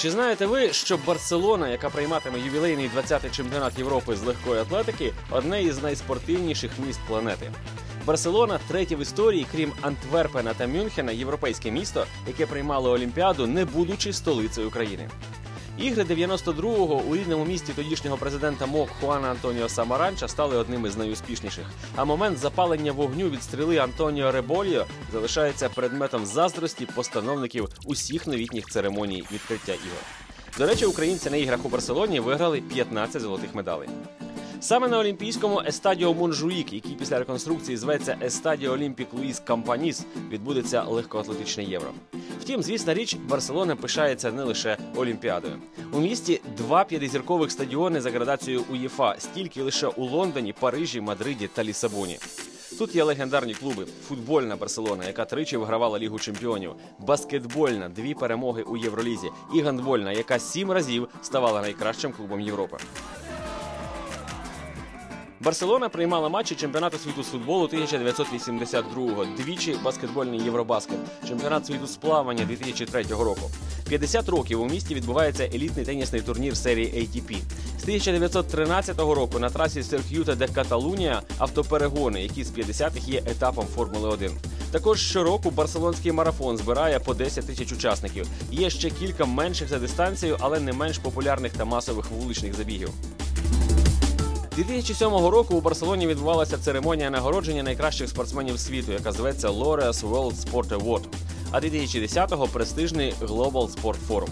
Чи знаєте ви, що Барселона, яка прийматиме ювілейний 20-й чемпіонат Європи з легкої атлетики, одне із найспортивніших міст планети? Барселона третє в історії, крім Антверпена та Мюнхена, європейське місто, яке приймало Олімпіаду, не будучи столицею країни. Ігри 92-го у рідному місті тодішнього президента МОК Хуана Антоніо Самаранча стали одним із найуспішніших. А момент запалення вогню від стріли Антоніо Реболіо залишається предметом заздрості постановників усіх новітніх церемоній відкриття ігор. До речі, українці на іграх у Барселоні виграли 15 золотих медалей. Саме на Олімпійському Естадіо Монжуїк, який після реконструкції зветься Естадіо Олімпік Луїс Кампаніс, відбудеться легкоатлетичне євро. Втім, звісна річ, Барселона пишається не лише Олімпіадою. У місті два п'ятизіркових стадіони за градацією УЄФА, стільки лише у Лондоні, Парижі, Мадриді та Лісабоні. Тут є легендарні клуби: футбольна Барселона, яка тричі вигравала Лігу чемпіонів, баскетбольна дві перемоги у Євролізі, і гандбольна, яка сім разів ставала найкращим клубом Європи. Барселона приймала матчі чемпіонату світу з футболу 1982-го, двічі баскетбольний Євробаскет, чемпіонат світу з плавання 2003 року. 50 років у місті відбувається елітний тенісний турнір серії ATP. З 1913 року на трасі Серк'юта де Каталунія автоперегони, які з 50-х є етапом Формули 1. Також щороку барселонський марафон збирає по 10 тисяч учасників. Є ще кілька менших за дистанцією, але не менш популярних та масових вуличних забігів. 2007 року у Барселоні відбувалася церемонія нагородження найкращих спортсменів світу, яка зветься Laureus World Sport Award, а 2010-го престижний Global Sport Forum.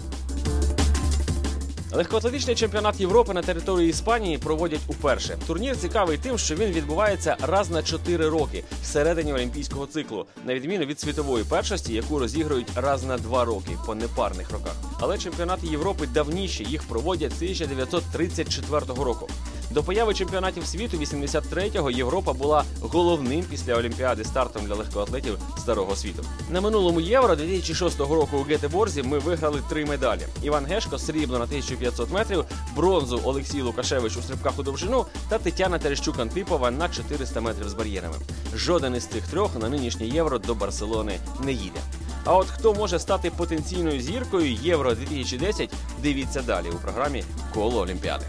Легкоатлетичний чемпіонат Європи на території Іспанії проводять уперше. Турнір цікавий тим, що він відбувається раз на 4 роки всередині олімпійського циклу, на відміну від світової першості, яку розігрують раз на 2 роки по непарних роках. Але чемпіонати Європи давніші їх проводять з 1934 року. До появи чемпіонатів світу 83-го Європа була головним після Олімпіади стартом для легкоатлетів старого світу. На минулому євро 2006 року у Гетеборзі ми виграли три медалі: Іван Гешко срібло на 1500 метрів, бронзу Олексій Лукашевич у стрибках у довжину та Тетяна Терещук Антипова на 400 метрів з бар'єрами. Жоден із цих трьох на нинішнє євро до Барселони не їде. А от хто може стати потенційною зіркою Євро 2010, дивіться далі у програмі Коло Олімпіади.